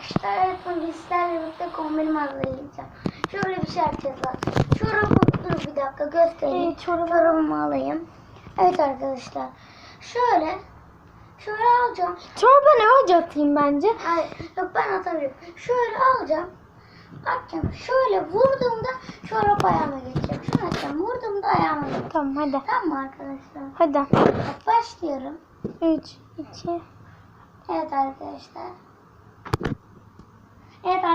arkadaşlar bugün sizlerle birlikte kombinimi hazırlayacağım. Şöyle bir şey yapacağız lan. Çorabı dur bir dakika göstereyim. Evet, çorabı- Çorabımı alayım. Evet arkadaşlar. Şöyle. Şöyle alacağım. Çorba ne atayım bence? Hayır yok ben atabilirim. Şöyle alacağım. Atacağım. Şöyle vurduğumda çorap ayağıma geçecek. Şunu atacağım. Vurduğumda ayağıma geçecek. Tamam hadi. Tamam mı arkadaşlar? Hadi. Başlıyorum. 3, 2. Evet arkadaşlar.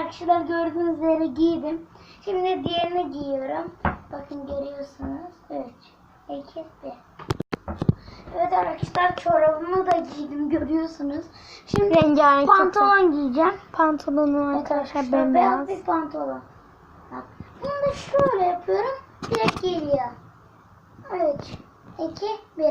Arkadaşlar gördüğünüz üzere giydim. Şimdi diğerini giyiyorum. Bakın görüyorsunuz. 3, 2, 1. Evet arkadaşlar çorabımı da giydim görüyorsunuz. Şimdi Rengarenk çok pantolon giyeceğim. Pantolonu Evet arkadaşlar beyaz bembeyaz. bir pantolon. Bak, bunu da şöyle yapıyorum. Direkt geliyor. 3, 2, 1.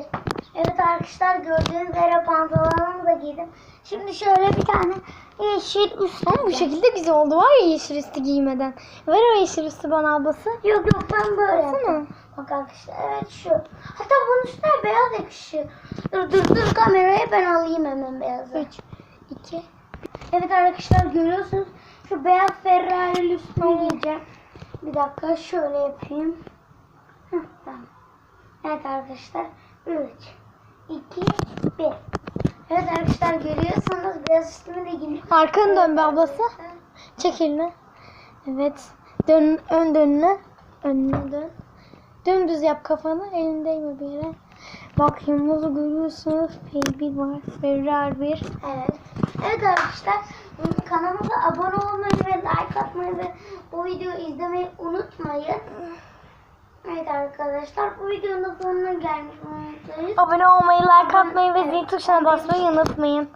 Evet arkadaşlar gördüğünüz üzere pantolonumu da giydim. Şimdi şöyle bir tane yeşil üst Ama bu şekilde güzel oldu var ya yeşil üstü giymeden. Ver o yeşil üstü bana ablası. Yok yok ben böyle yaptım. Bak arkadaşlar evet şu. Hatta bunun üstüne beyaz yakışıyor. Dur dur dur kamerayı ben alayım hemen beyazı. 3, 2. Evet arkadaşlar görüyorsunuz. Şu beyaz Ferrari'li üstüne giyeceğim. Bir dakika şöyle yapayım. Heh, tamam. Evet arkadaşlar. 3, 2, 1. Arkadaşlar görüyorsunuz biraz üstüme de giydim. Arkanı dön be ablası. Çek elini. Evet. Dön, ön dönüne. Önüne dön. Dümdüz yap kafanı. Elin değme bir yere. Bak yılmazı görüyorsunuz. P1 var. Ferrari 1. Evet. Evet arkadaşlar kanalımıza abone olmayı ve like atmayı ve bu videoyu izlemeyi unutmayın. Evet arkadaşlar bu videonun sonuna gelmiş. Abone olmayı, like atmayı ve zil tuşuna basmayı unutmayın.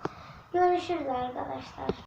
Görüşürüz arkadaşlar.